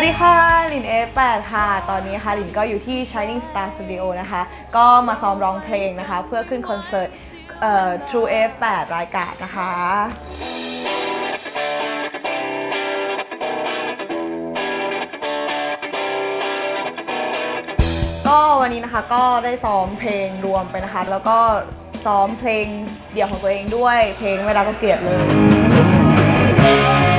วัสดีค่ะ ลิน F8 ค่ะ ตอนนี้ค่ะลินก็อยู่ที่ Shining Star Studio นะคะ ก็มาซ้อมร้องเพลงนะคะ เพื่อขึ้นคอนเสิร์ต True F8 รายการนะคะก็วันนี้นะคะก็ได้ซ้อมเพลงรวมไปนะคะ แล้วก็ซ้อมเพลงเดี่ยวของตัวเองด้วย เพลงเวลาก็เกลียดเลย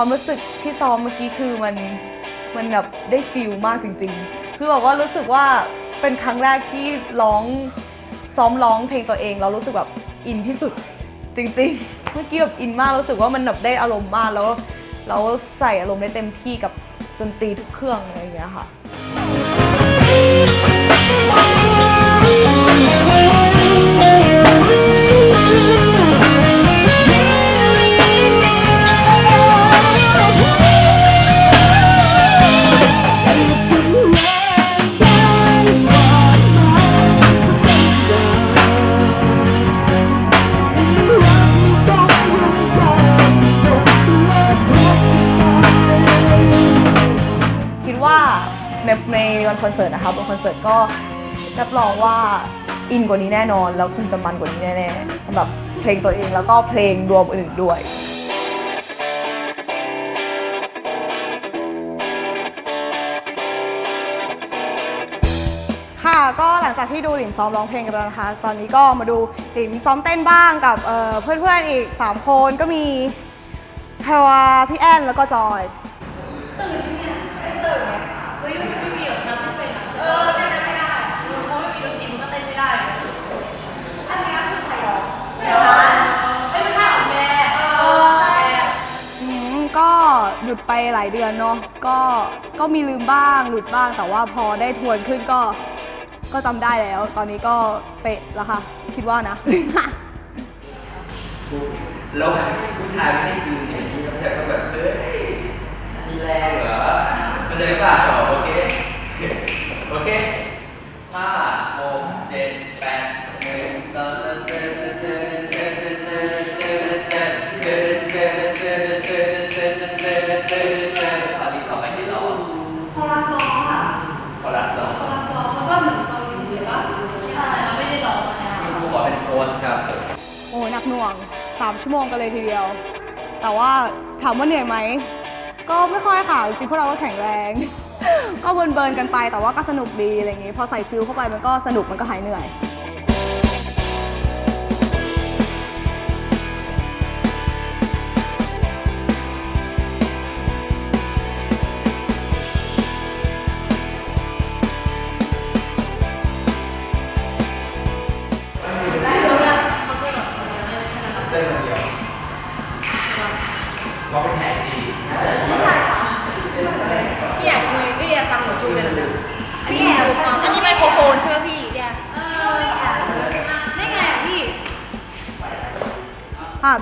ความรู้สึกที่ซ้อมเมื่อกี้คือมันมันแบบได้ฟิลมากจริง ๆ คือแบบว่ารู้สึกว่าเป็นครั้งแรกที่ร้องซ้อมร้องเพลงตัวเองเรารู้สึกแบบอินที่สุดจริง ๆ เมื่อกี้แบบอินมากรู้สึกว่ามันแบบได้อารมณ์มากแล้วเราใส่อารมณ์ได้เต็มที่กับดนตรีทุกเครื่องอะไรอย่างเงี้ยค่ะ คอนเสิร์ตนะคะบนคอนเสิร์ตก็รับรองว่าอินกว่านี้แน่นอน แล้วคงจะมันกว่านี้แน่ๆสำหรับเพลงตัวเองแล้วก็เพลงรวมอื่นๆด้วยค่ะก็หลังจากที่ดูหลินซ้อมร้องเพลงกันแล้วนะคะ ตอนนี้ก็มาดูหลินซ้อมเต้นบ้างกับเอ่อเพื่อนๆอีก 3 คนก็มีแพรวาพี่แอนแล้วก็จอย อืมก็หยุดไปหลายเดือนเนาะก็ก็มีลืมบ้างหลุดบ้างแต่ว่าพอได้ทวนขึ้นก็ ก็จำได้แล้ว ตอนนี้ก็เป๊ะแล้วค่ะ คิดว่านะ แล้วผู้ชายไม่ใช่ยืนอย่างนี้ผู้ชายก็แบบเฮ้ยมีแรงเหรอเข้าใจป่ะโอเค โอเคห้าหกเจ็ดแปด 3 ชั่วโมงกันเลยทีเดียว แต่ว่าถามว่าเหนื่อยไหม ก็ไม่ค่อยค่ะ จริงๆพวกเราก็แข็งแรง ก็เบิร์นๆกันไป แต่ว่าก็สนุกดีอะไรอย่างงี้ พอใส่ฟิลเข้าไปมันก็สนุกมันก็หายเหนื่อย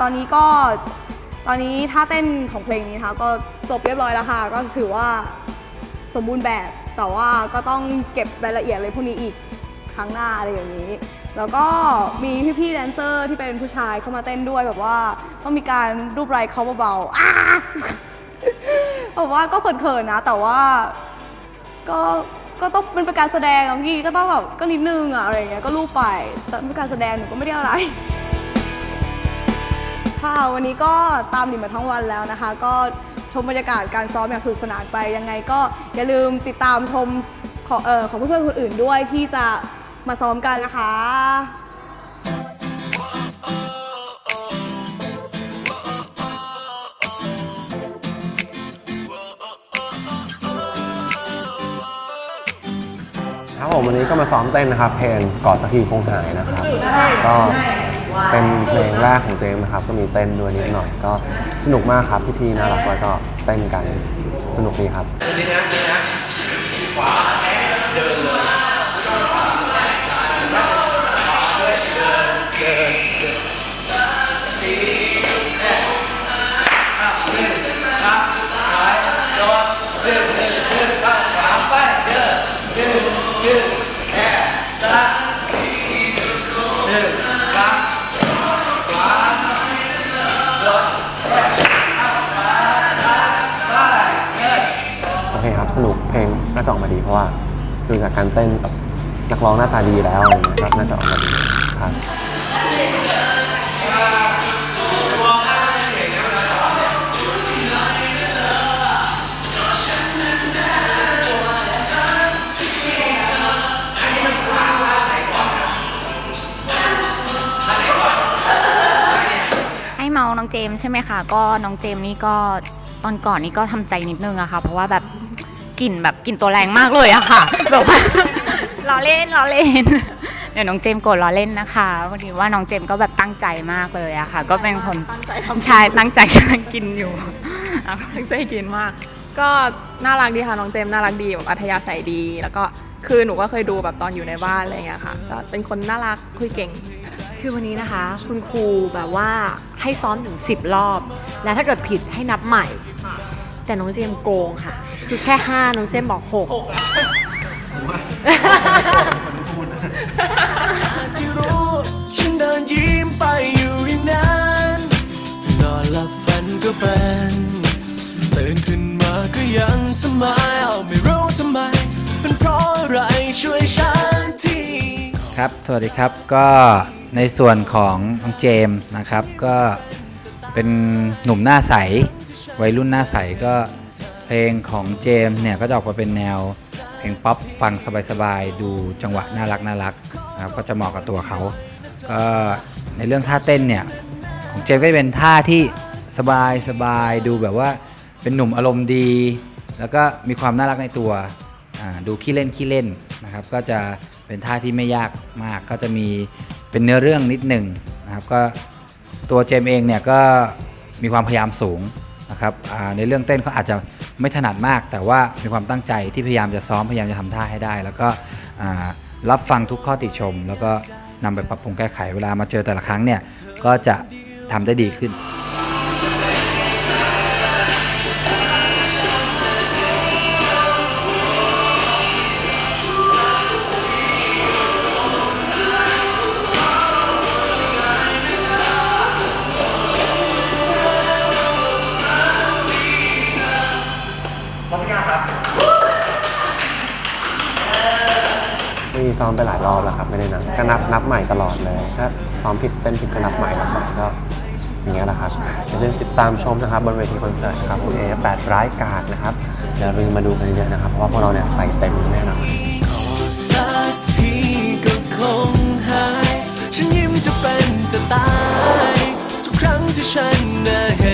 ตอนนี้ก็ตอนนี้ท่าเต้นของเพลงนี้นะคะก็จบเรียบร้อยแล้วค่ะ ก็ถือว่าสมบูรณ์แบบ แต่ว่าก็ต้องเก็บรายละเอียดอะไรพวกนี้อีกครั้งหน้าอะไรอย่างนี้ แล้วก็มีพี่ๆแดนเซอร์ที่เป็นผู้ชายเข้ามาเต้นด้วยแบบว่าต้องมีการรูปไรเขาเบาๆอ้าแบบว่าก็เขินๆนะ แต่ว่าก็ก็ต้องมันเป็นการแสดงพี่ก็ต้องแบบก็นิดนึงอะอะไรอย่างเงี้ยก็รูปไปแต่เป็นการแสดงหนูก็ไม่ได้อะไร ค่ะ วันนี้ก็ตามหลินมาทั้งวันแล้วนะคะ ก็ชมบรรยากาศการซ้อมอย่างสนุกสนานไปยังไงก็อย่าลืมติดตามชมของเอ่อของเพื่อนๆคนอื่นด้วยที่จะมาซ้อมกันนะคะครับผมวันนี้ก็มาซ้อมเต้นนะครับ เพลงกอดสักทีคงหายนะครับก็ เป็นเพลงแรกของเจมส์นะครับ ก็มีเต้นด้วยนิดหน่อย ก็สนุกมากครับ พี่ๆน่ารักแล้วก็เต้นกันสนุกดีครับนี่นะนี่นะขวาเดินเลยเดินเดินเดินสี่แปดอ้าวหนึ่ง จะออกมาดีเพราะว่าดูจากการเต้นแบบนักร้องหน้าตาดีแล้วอะไรเงี้ยครับน่าจะออกมาดีครับให้เมาน้องเจมส์ใช่ไหมคะ ก็น้องเจมส์นี่ก็ตอนก่อนนี่ก็ทำใจนิดนึงอะค่ะ เพราะว่าแบบ กลิ่นแบบกลิ่นตัวแรงมากเลยอะค่ะ แบบว่าล้อเล่นล้อเล่น เดี๋ยวน้องเจมส์โกรธล้อเล่นนะคะพอดีว่าน้องเจมส์ก็แบบตั้งใจมากเลยอะค่ะ ก็เป็นคนตั้งใจทำ ใช่ตั้งใจกำลังกินอยู่อะตั้งใจกินมาก ก็น่ารักดีค่ะน้องเจมส์น่ารักดีแบบอัธยาศัยดี แล้วก็คือหนูก็เคยดูแบบตอนอยู่ในบ้านอะไรอย่างเงี้ยค่ะก็เป็นคนน่ารักคุยเก่ง คือวันนี้นะคะ คุณครูแบบว่าให้ซ้อมถึง 10 รอบ แล้วถ้าเกิดผิดให้นับใหม่ แต่น้องเจมส์โกงค่ะ คือแค่5น้องเจมส์บอก6ที่รู้ฉันเดินยิ้มไปอยู่อย่างนั้นนอนหลับฝันก็เป็นตื่นขึ้นมาก็ยังสมายเอาไม่รู้ทำไม เป็นเพราะอะไรช่วยฉันทีครับ สวัสดีครับ ก็ในส่วนของน้องเจมส์นะครับ ก็เป็นหนุ่มหน้าใส วัยรุ่นหน้าใสก็ เพลงของเจมส์เนี่ยก็จะออกมาเป็นแนวเพลงป๊อปฟังสบายๆ ดูจังหวะน่ารักน่ารักนะครับก็จะเหมาะกับตัวเขาก็ในเรื่องท่าเต้นเนี่ยของเจมส์ก็จะเป็นท่าที่สบายสบายดูแบบว่าเป็นหนุ่มอารมณ์ดี แล้วก็มีความน่ารักในตัวดูขี้เล่นขี้เล่นนะครับก็จะเป็นท่าที่ไม่ยากมาก ก็จะมีเป็นเนื้อเรื่องนิดหนึ่งนะครับก็ตัวเจมส์เองเนี่ยก็มีความพยายามสูง นะครับในเรื่องเต้นเขาอาจจะไม่ถนัดมาก แต่ว่ามีความตั้งใจที่พยายามจะซ้อมพยายามจะทำท่าให้ได้ แล้วก็รับฟังทุกข้อติชม แล้วก็นำไปปรับปรุงแก้ไขเวลามาเจอแต่ละครั้งเนี่ยก็จะทำได้ดีขึ้น มีซ้อมไปหลายรอบแล้วครับไม่ได้นับก็นับนับใหม่ตลอดเลย ถ้าซ้อมผิดเต้นผิดก็นับใหม่นับใหม่ก็อย่างเงี้ยแหละครับอย่าลืมติดตามชมนะครับบนเวทีคอนเสิร์ตนะครับคุณเอแปดร้ายกาดนะครับอย่าลืมมาดูกันเยอะๆนะครับเพราะว่าพวกเราเนี่ยใส่เต็มแน่นอนสักทีก็คงหาย ฉันยิ้มจะเป็นจะตาย ทุกครั้งที่ฉันเห็น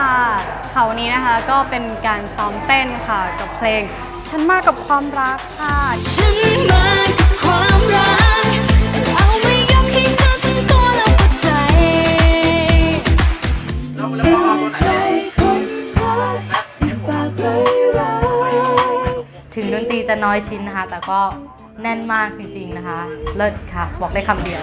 แอนค่ะเขาวันนี้นะคะก็เป็นการซ้อมเต้นค่ะกับเพลง ฉันมากับความรักค่ะ ฉันมากับความรักเอาไม่ยกให้เธอทั้งตัวและหัวใจถึงดนตรีจะน้อยชิ้นนะคะ แต่ก็แน่นมากจริงๆนะคะ เลิศค่ะ บอกได้คำเดียว